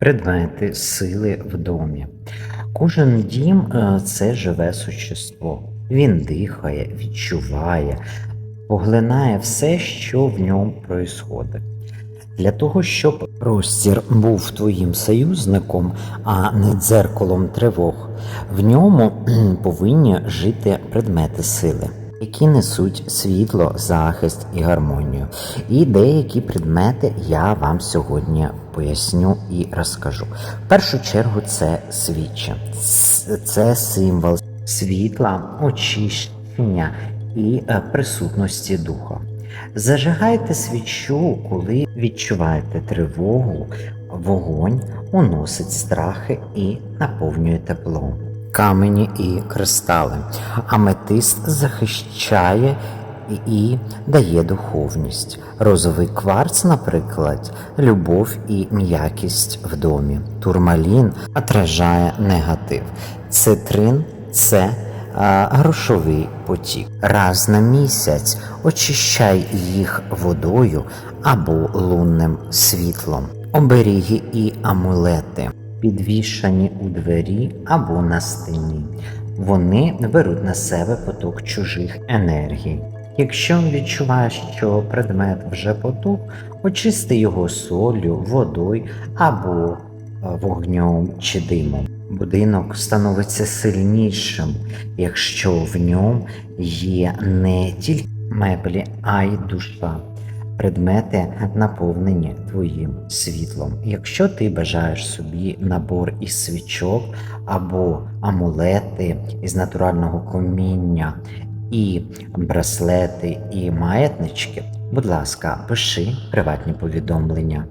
предмети, сили в домі. Кожен дім е, це живе существо. Він дихає, відчуває, поглинає все, що в ньому происходить. Для того, щоб простір був твоїм союзником, а не дзеркалом тривог, в ньому повинні жити предмети сили, які несуть світло, захист і гармонію. І деякі предмети я вам сьогодні поясню і розкажу. В першу чергу це свічі, це символ світла, очищення і е, присутності духа. Зажигайте свічу, коли відчуваєте тривогу, вогонь уносить страхи і наповнює тепло. Камені і кристали. Аметист захищає і- дає духовність. Розовий кварц, наприклад, любов і м'якість в домі. Турмалін отражає негатив. Цитрин це а, грошовий потік. Раз на місяць очищай їх водою або лунним світлом. Оберіги і амулети, підвішані у двері або на стіні. Вони беруть на себе поток чужих енергій. Якщо відчуваєш, що предмет вже потух, очисти його солью, водою або е, вогнем чи димом. Будинок становиться сильнішим, якщо в ньому є не тільки меблі, а й душа. Предмети наповнені твоїм світлом. Якщо ти бажаєш собі набор із свічок або амулети із натурального коміння, і браслети, і маятнички, будь ласка, пиши приватні повідомлення.